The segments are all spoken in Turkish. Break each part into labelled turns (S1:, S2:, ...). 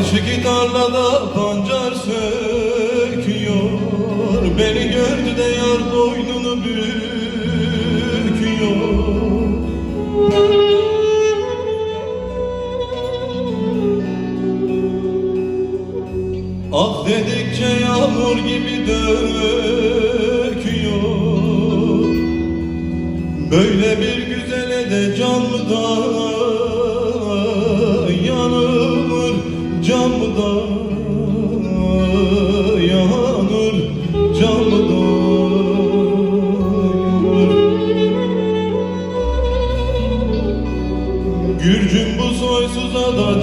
S1: Öteki tarlada pancar söküyor. Beni gördü de yar boynunu büküyor. Ah dedikçe yağmur gibi döküyor. Böyle bir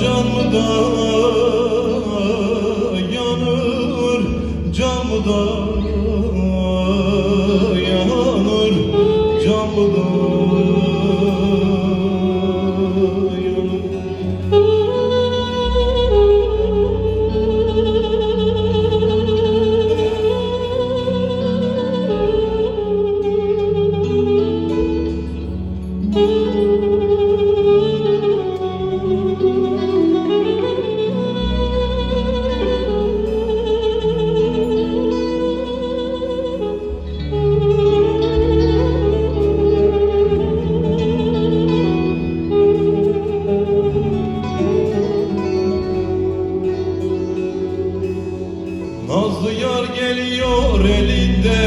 S1: can mı da yanır Can mı da yanır. Can mı da Nazlı yar geliyor elinde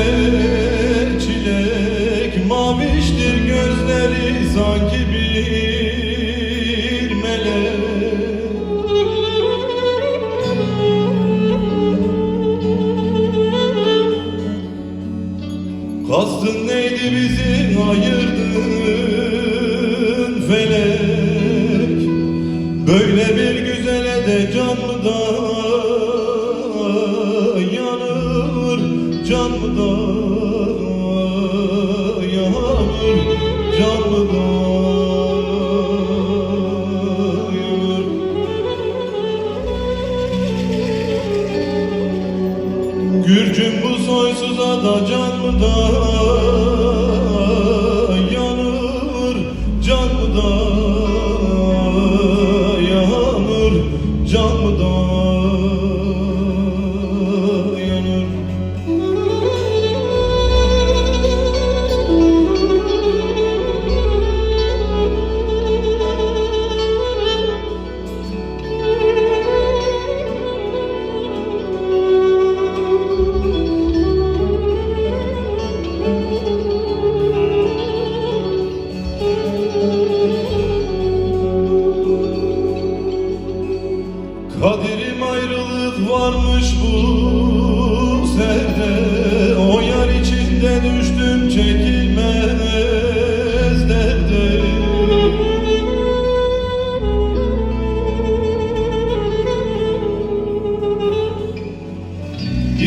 S1: çilek Maviştir gözleri sanki bir melek. Kastın neydi bizi ayırdın felek? Böyle bir güzele de can da yanır Can mı da yanır Gürcüm bu soysuza da can mı da yanır? Can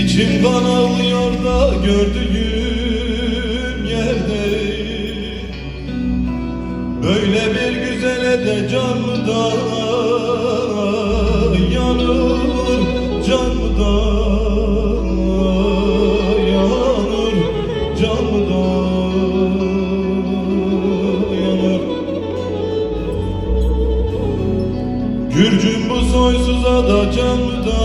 S1: İçim kan ağlıyor da gördüğüm yerde. Böyle bir güzele de can mı yanır Can mı da yanır Can mı da yanır. Gürcüm bu soysuza da can mı da